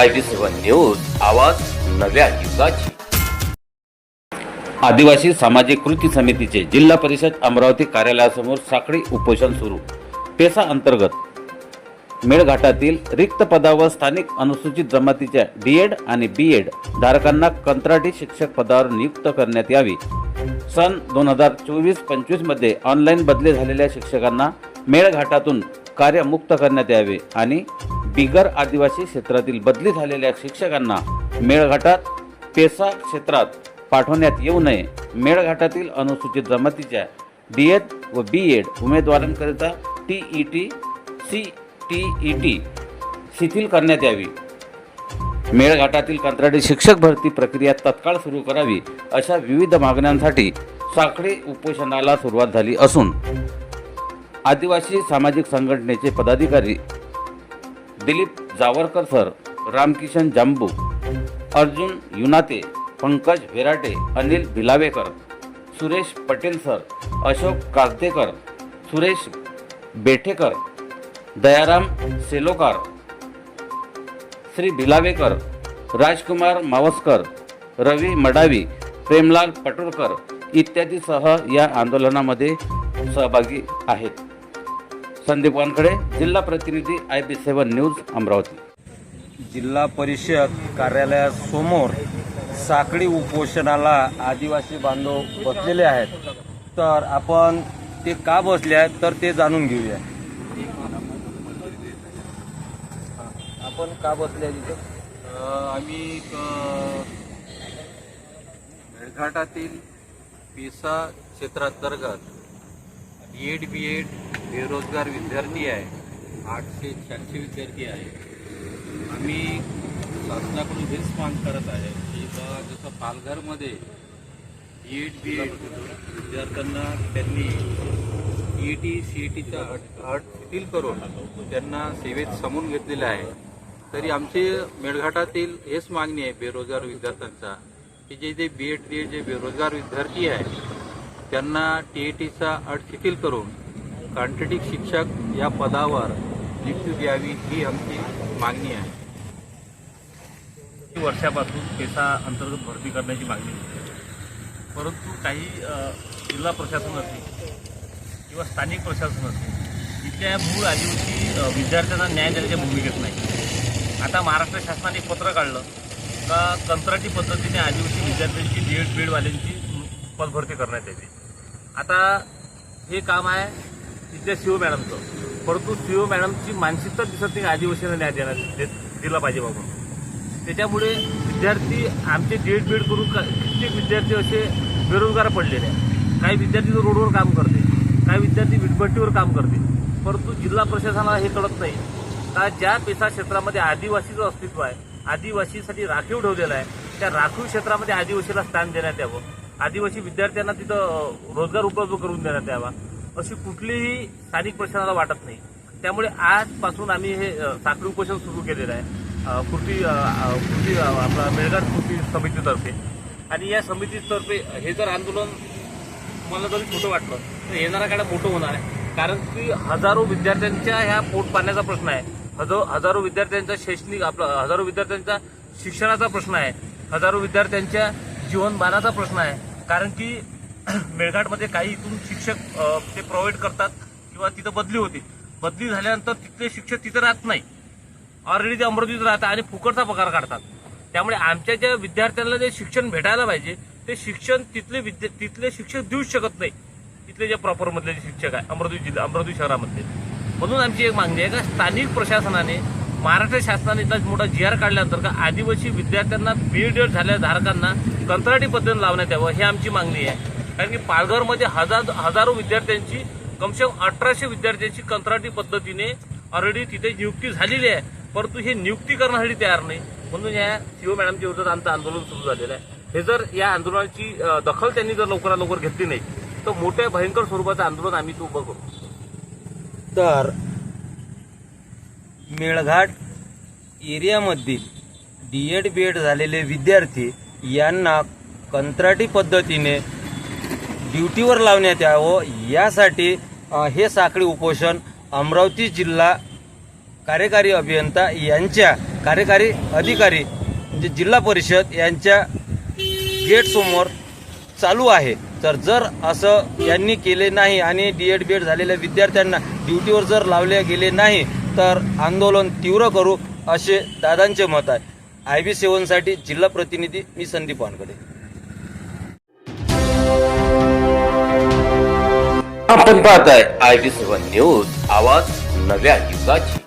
I B seven news आवाज नव्या युगाची. आदिवासी सामाजिक कृती समितीचे जिल्हा परिषद अमरावती कार्यालयासमोर साखळी उपोषण सुरू. पेसा अंतर्गत. मेळघाटातील रिक्त पदावर स्थानिक अनुसूचित जमातीच्या डी एड आणि बी एड धारकांना कंत्राटी शिक्षक पदावर नियुक्त करण्यात यावी. सन दोन हजार चोवीस पंचवीसमध्ये ऑनलाईन बदली झालेल्या शिक्षकांना मेळघाटातून कार्यमुक्त करण्यात यावे आणि बिगर आदिवासी क्षेत्रातील बदली झालेल्या शिक्षकांना मेळघाटात पेसा क्षेत्रात पाठवण्यात येऊ नये. मेळघाटातील अनुसूचित जमातीच्या डी एड व B Ed उमेदवारांकरिता T E T C T E T शिथिल करण्यात यावी. मेळघाटातील कंत्राटी शिक्षक भरती प्रक्रिया तत्काळ सुरू करावी अशा विविध मागण्यांसाठी साखळी उपोषणाला सुरुवात झाली असून आदिवासी सामाजिक संघटनेचे पदाधिकारी दिलीप जावरकर सर रामकिशन जांबू अर्जुन युनाते पंकज भेराटे अनिल भिलावेकर सुरेश पटेल सर अशोक काजदेकर सुरेश बेठेकर दयाराम सेलोकार श्री भिलावेकर राजकुमार मावस्कर रवी मडावी प्रेमलाल पटोळकर इत्यादीसह या आंदोलनामध्ये सहभागी आहेत. संदीप वानखडे जिल्हा प्रतिनिधी I B seven news Amravati. जिल्हा परिषद कार्यालयासमोर साखळी उपोषणाला आदिवासी बांधव बसलेले आहेत. तर आपण ते का बसले आहेत तर ते जाणून घेऊया. आपण का बसले आहे तिथं आम्ही मेळघाटातील पेसा क्षेत्रांतर्गत बी एड बी एड बेरोजगार विद्यार्थी आहे. आठशे शहाऐंशी विद्यार्थी आहे. आम्ही शासनाकडून हेच माग करत आहे की बा जसं पालघरमध्ये बी एड बी एड विद्यार्थ्यांना त्यांनी ई टी सी ई टीचा अट अट शिथिल करून त्यांना सेवेत समून घेतलेलं आहे. तरी आमचे मेळघाटातील हेच मागणी आहे बेरोजगार विद्यार्थ्यांचा की जे जे बी एड बी एड जे बेरोजगार विद्यार्थी आहे त्यांना टी ए टीचा अट शिथिल करून कॉन्ट्रेटिक शिक्षक या पदावर नियुक्ती द्यावी ही आमची मागणी आहे. वर्षापासून पेसा अंतर्गत भरती करण्याची मागणी होती? परंतु काही जिल्हा प्रशासन असतील किंवा स्थानिक प्रशासन असतील तिथल्या मूळ आदिवासी विद्यार्थ्यांना न्याय देण्याच्या भूमिकेत नाही. आता महाराष्ट्र शासनाने एक पत्र काढलं. का कंत्राटी पद्धतीने आदिवासी विद्यार्थ्यांची डी बीडवाल्यांची पदभरती करण्यात येते? आता हे काम आहे तिथल्या शिव मॅडमचं. परंतु शिव मॅडमची मानसिकता दिसत नाही आदिवासींना न्याय देण्यात दिला पाहिजे बाबा. त्याच्यामुळे विद्यार्थी आमचे डेट बीड करून का- कित्येक विद्यार्थी असे बेरोजगार पडलेले आहेत. काही विद्यार्थी रोडवर काम करते काही विद्यार्थी विटभट्टीवर काम करते. परंतु जिल्हा प्रशासनाला हे कळत नाही का ज्या पेसा क्षेत्रामध्ये आदिवासीचं अस्तित्व आहे आदिवासीसाठी राखीव ठेवलेलं आहे त्या राखीव क्षेत्रामध्ये आदिवासीला स्थान देण्यात यावं. आदिवासी विद्यार्थ्यांना तिथं रोजगार उपलब्ध करून देण्यात यावा. अशी कुठलीही स्थानिक प्रशासनाला वाटत नाही. त्यामुळे आजपासून आम्ही हे साखळी उपोषण सुरू केलेलं आहे. कृती कृती आपला मेळघाट कृती समितीतर्फे. आणि या समितीतर्फे हे जर आंदोलन मला जरी छोटं वाटलं तर येणारा काळ मोठं होणार आहे. कारण की हजारो विद्यार्थ्यांच्या ह्या पोट पाण्याचा प्रश्न आहे. हजारो हजारो विद्यार्थ्यांचा शैक्षणिक आपला हजारो विद्यार्थ्यांचा शिक्षणाचा प्रश्न आहे. हजारो विद्यार्थ्यांच्या जीवनमानाचा प्रश्न आहे. कारण की मेळघाटमध्ये काही इथून शिक्षक ते प्रोव्हाइड करतात किंवा तिथं बदली होती. बदली झाल्यानंतर तिथले शिक्षक तिथं राहत नाही. ऑलरेडी ते अमरावतीत राहतात आणि फुकटचा पगार काढतात. त्यामुळे आमच्या ज्या विद्यार्थ्यांना जे शिक्षण भेटायला पाहिजे ते शिक्षण तिथले विद्या तिथले शिक्षक देऊच शकत नाही. तिथले जे प्रॉपरमधले जे शिक्षक आहे अमरावती जिल्हा अमरावती शहरामधले. म्हणून आमची एक मागणी आहे का स्थानिक प्रशासनाने महाराष्ट्र शासनाने इथला मोठा जी आर काढल्यानंतर का आदिवासी विद्यार्थ्यांना बीएड झाल्या धारकांना कंत्राटी पद्धतीने लावण्यात यावं ही आमची मागणी आहे. कारण की पालघरमध्ये हजार हजारो विद्यार्थ्यांची कमसेकम अठराशे विद्यार्थ्यांची कंत्राटी पद्धतीने ऑलरेडी तिथे नियुक्ती झालेली आहे. परंतु हे नियुक्ती करण्यासाठी तयार नाही. म्हणून या सीओ मॅडमच्या विरोधात आमचं आंदोलन सुरू झालेलं आहे. हे जर या आंदोलनाची दखल त्यांनी जर लवकरात लवकर घेतली नाही तर मोठ्या भयंकर स्वरूपाचं आंदोलन आम्ही तो उभं करू. तर मेळघाट एरियामधील डी एड बी एड झालेले विद्यार्थी यांना कंत्राटी पद्धतीने ड्युटीवर लावण्यात यावं. यासाठी हे साखळी उपोषण अमरावती जिल्हा कार्यकारी अभियंता यांच्या कार्यकारी अधिकारी म्हणजे जिल्हा परिषद यांच्या गेटसमोर चालू आहे. तर जर असं यांनी केले नाही आणि डी एड बी एड झालेल्या विद्यार्थ्यांना ड्युटीवर जर लावले गेले नाही तर आंदोलन तीव्र करू असे दादांचे मत आहे. आय बी सेवनसाठी जिल्हा प्रतिनिधी मी संदीप वानकडे आपण पाहताय आय बी सेवन न्यूज आवाज नव्या युगाची.